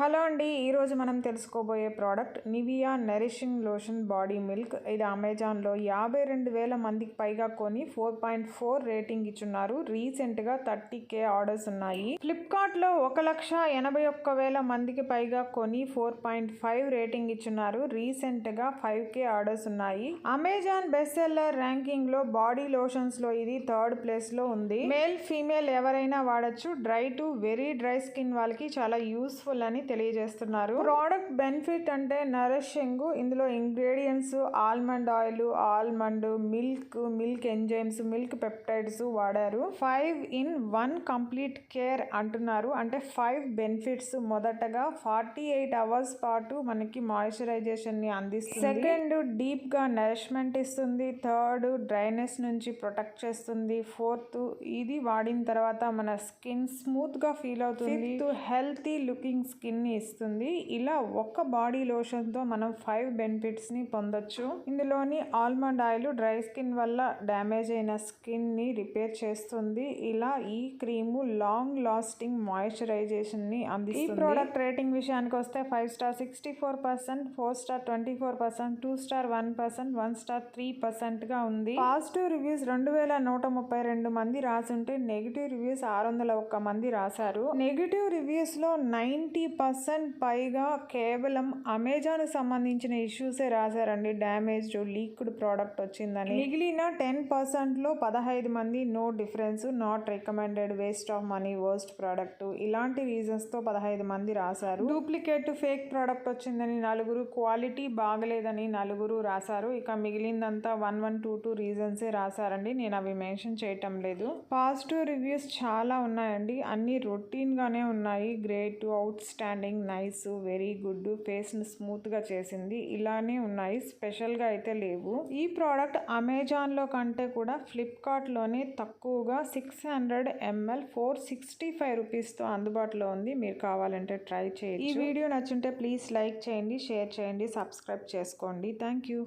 Hello అండి ఈరోజు మనం తెలుసుకోబోయే product Nivea nourishing lotion body milk. ఇది అమెజాన్లో యాభై రెండు వేల మందికి పైగా కొని ఫోర్ పాయింట్ ఫోర్ రేటింగ్ ఇచ్చున్నారు. రీసెంట్గా థర్టీ కే ఆర్డర్స్ ఉన్నాయి. ఫ్లిప్కార్ట్లో ఒక లక్ష ఎనభై ఒక్క వేల మందికి పైగా కొని ఫోర్ పాయింట్ ఫైవ్ రేటింగ్ ఇచ్చున్నారు. రీసెంట్గా ఫైవ్ కే ఆర్డర్స్ ఉన్నాయి. అమెజాన్ బెస్ట్ సెల్లర్ ర్యాంకింగ్లో బాడీ లోషన్స్లో ఇది థర్డ్ ప్లేస్లో ఉంది. మేల్ ఫీమేల్ ఎవరైనా వాడచ్చు. Dry to very dry skin వాళ్ళకి చాలా యూస్ఫుల్ అని తెలియజేస్తున్నారు. ప్రోడక్ట్ బెనిఫిట్ అంటే నరిషింగ్ ఇందులో ingredients almond oil almond milk milk enzymes milk peptides వాడారు. Five in one complete care అంటున్నారు. అంటే ఫైవ్ బెనిఫిట్స్ మొదటగా ఫార్టీ ఎయిట్ అవర్స్ పాటు మనకి మాయిశ్చరైజేషన్ని అందిస్తుంది. సెకండ్ డీప్గా నరిష్మెంట్ ఇస్తుంది. థర్డ్ డ్రైనెస్ నుంచి ప్రొటెక్ట్ చేస్తుంది. ఫోర్త్ ఇది వాడిన తర్వాత మన స్కిన్ స్మూత్గా ఫీల్ అవుతుంది. హెల్తీ లుకింగ్ స్కిన్ స్కిన్ని ఇస్తుంది. ఇలా ఒక్క బాడీ లోషన్తో మనం ఫైవ్ బెనిఫిట్స్ని పొందొచ్చు. ఇందులోని ఆల్మండ్ ఆయిల్ డ్రై స్కిన్ వల్ల డ్యామేజ్ అయిన స్కిన్ని రిపేర్ చేస్తుంది. ఇలా ఈ క్రీమ్ లాంగ్ లాస్టింగ్ మాయిశ్చరైజేషన్ని అందిస్తుంది. ఈ ప్రోడక్ట్ రేటింగ్ విషయానికి వస్తే five star sixty four percent four star twenty four percent two star one percent one star three పర్సెంట్గా ఉంది. పాజిటివ్ రివ్యూస్ రెండు వేల నూట ముప్పై రెండు మంది రాసుంటే నెగిటివ్ రివ్యూస్ ఆరు వందల ఒక్క మంది రాశారు. నెగిటివ్ రివ్యూస్లో నైంటీ పర్సెంట్ పైగా కేవలం అమెజాన్ సంబంధించిన ఇష్యూసే రాశారండి. డ్యామేజ్డ్ లీక్డ్ ప్రోడక్ట్ వచ్చిందని. మిగిలిన టెన్ పర్సెంట్లో పదహైదు మంది no difference not recommended waste of money worst product ఇలాంటి రీజన్స్తో పదహైదు మంది రాశారు. డూప్లికేట్ ఫేక్ ప్రోడక్ట్ వచ్చిందని నలుగురు క్వాలిటీ బాగలేదని నలుగురు రాశారు. ఇక మిగిలిందంతా వన్ వన్ టూ టూ రీజన్సే రాశారండి. నేను అవి మెన్షన్ చేయటం లేదు. పాజిటివ్ రివ్యూస్ చాలా ఉన్నాయండి. అన్ని రొటీన్గానే ఉన్నాయి. Great out stand standing nice very good ఫేస్ని స్మూత్గా చేసింది. ఇలానే ఉన్నాయి స్పెషల్గా అయితే లేవు. ఈ ప్రోడక్ట్ అమెజాన్లో కంటే కూడా ఫ్లిప్కార్ట్లోనే తక్కువగా six hundred ML four sixty five రూపీస్తో అందుబాటులో ఉంది. మీరు కావాలంటే ట్రై చేయండి ఈ వీడియో నచ్చుంటే ప్లీజ్ లైక్ చేయండి షేర్ చేయండి సబ్స్క్రైబ్ చేసుకోండి. Thank you